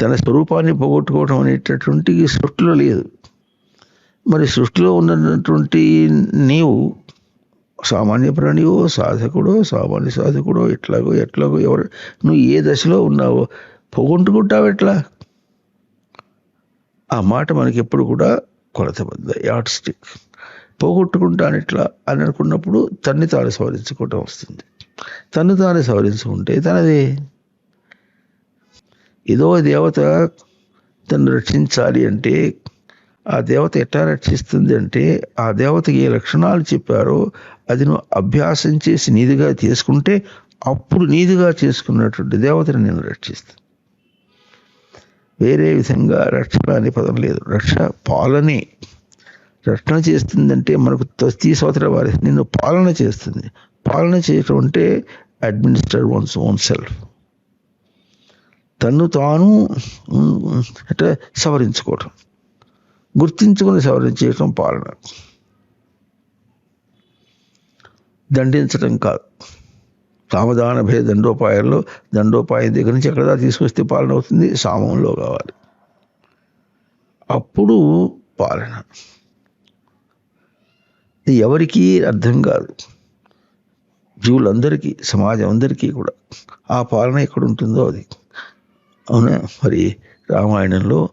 తన స్వరూపాన్ని పోగొట్టుకోవడం అనేటటువంటి ఈ సృష్టిలో లేదు. మరి సృష్టిలో ఉన్నటువంటి నీవు సామాన్య ప్రాణివో సాధకుడో సామాన్య సాధకుడో ఎట్లాగో ఎట్లాగో ఎవరు నువ్వు ఏ దశలో ఉన్నావో పోగొట్టుకుంటావు ఎట్లా? ఆ మాట మనకి ఎప్పుడు కూడా కొలతబద్ద యాడ్ స్టిక్. పోగొట్టుకుంటాను ఎట్లా అని అనుకున్నప్పుడు తన్ని తాను సవరించుకోవటం వస్తుంది. తను తాను సవరించుకుంటే తనదే? ఏదో దేవత తను రక్షించాలి అంటే ఆ దేవత ఎట్లా రక్షిస్తుంది అంటే ఆ దేవతకి ఏ లక్షణాలు చెప్పారో అది నువ్వు అభ్యాసం చేసి నీదిగా చేసుకుంటే అప్పుడు నీదిగా చేసుకున్నటువంటి దేవతను నేను రక్షిస్తాను. వేరే విధంగా రక్షణ అనే పదం లేదు. రక్ష పాలనే. రక్షణ చేస్తుందంటే మనకు తీసవతల వారి నిన్ను పాలన చేస్తుంది. పాలన చేయటం అంటే అడ్మినిస్టర్ వన్స్ ఓన్ సెల్ఫ్ తన్ను తాను అంటే సవరించుకోవటం. గుర్తించుకుని సవరించేయటం పాలన. దండించటం కాదు. సామధాన భేద దండోపాయంలో దండోపాయం దగ్గర నుంచి ఎక్కడ తీసుకొస్తే పాలన అవుతుంది? సామంలో కావాలి. అప్పుడు పాలన. ఇది ఎవరికీ అర్థం కాదు. జీవులందరికీ సమాజం అందరికీ కూడా. ఆ పాలన ఎక్కడ ఉంటుందో అది. అవునా? మరి రామాయణంలో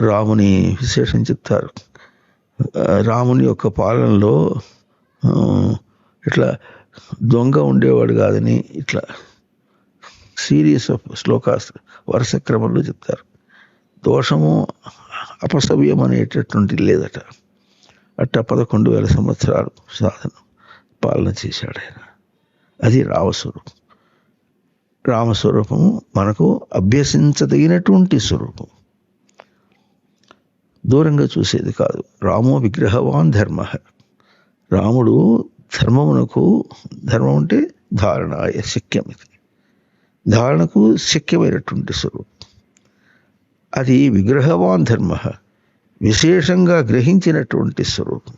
రాముని విశేషం చెప్తారు. రాముని యొక్క పాలనలో ఇట్లా దొంగ ఉండేవాడు కాదని ఇట్లా సీరియస్ ఆఫ్ శ్లోకాస్ వరుస క్రమంలో చెప్తారు. దోషము అపసవ్యం అనేటటువంటి లేదట. అట్ట పదకొండు వేల సంవత్సరాలు సాధన పాలన చేశాడు ఆయన. అది రావసుడు. రామస్వరూపము మనకు అభ్యసించదగినటువంటి స్వరూపం. దూరంగా చూసేది కాదు. రామో విగ్రహవాన్ ధర్మ. రాముడు ధర్మమునకు ధర్మం అంటే ధారణ శక్యం ఇది. ధారణకు శక్యమైనటువంటి స్వరూపం. అది విగ్రహవాన్ ధర్మ. విశేషంగా గ్రహించినటువంటి స్వరూపం.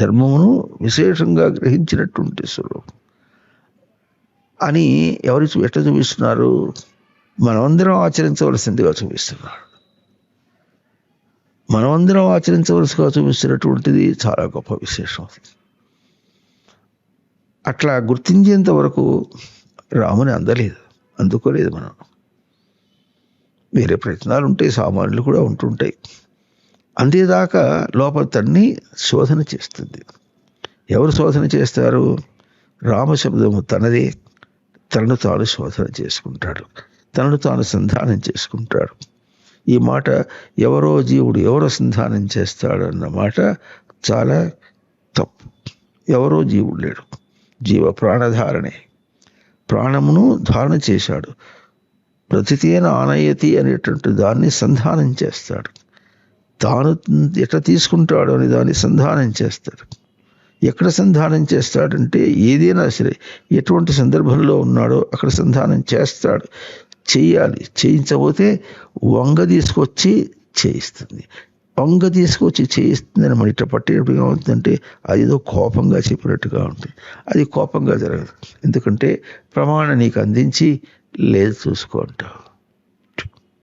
ధర్మమును విశేషంగా గ్రహించినటువంటి స్వరూపం. అని ఎవరు ఎట్లా చూపిస్తున్నారు? మనమందరం ఆచరించవలసిందిగా చూపిస్తున్నారు మనమందరం ఆచరించవలసిగా చూపిస్తున్నటువంటిది చాలా గొప్ప విశేషం. అట్లా గుర్తించేంత వరకు రాముని అందలేదు అందుకోలేదు మనం. వేరే ప్రయత్నాలు ఉంటాయి సామాన్యులు కూడా ఉంటుంటాయి. అంతేదాకా లోపల తన్ని శోధన చేస్తుంది. ఎవరు శోధన చేస్తారు? రామశబ్దము తనదే. తనను తాను శోధన చేసుకుంటాడు. తనను తాను సంధానం చేసుకుంటాడు. ఈ మాట ఎవరో జీవుడు ఎవరో సంధానం చేస్తాడు అన్న మాట చాలా తప్పు. ఎవరో జీవుడు లేడు. జీవ ప్రాణధారణే. ప్రాణమును ధారణ చేశాడు. ప్రతితేన ఆనయతి అనేటువంటి దాన్ని సంధానం చేస్తాడు. తాను ఎట తీసుకుంటాడు అని దాన్ని సంధానం చేస్తాడు. ఎక్కడ సంధానం చేస్తాడంటే ఏదైనా సరే ఎటువంటి సందర్భంలో ఉన్నాడో అక్కడ సంధానం చేస్తాడు. చేయాలి. చేయించబోతే వంగ తీసుకొచ్చి చేయిస్తుంది. వంగ తీసుకొచ్చి చేయిస్తుందని మన ఇట్లా పట్టేటట్టుగా ఉంటుందంటే అది ఏదో కోపంగా చెప్పినట్టుగా ఉంటుంది. అది కోపంగా జరగదు. ఎందుకంటే ప్రమాణ నీకు అందించి లేదు చూసుకుంటావు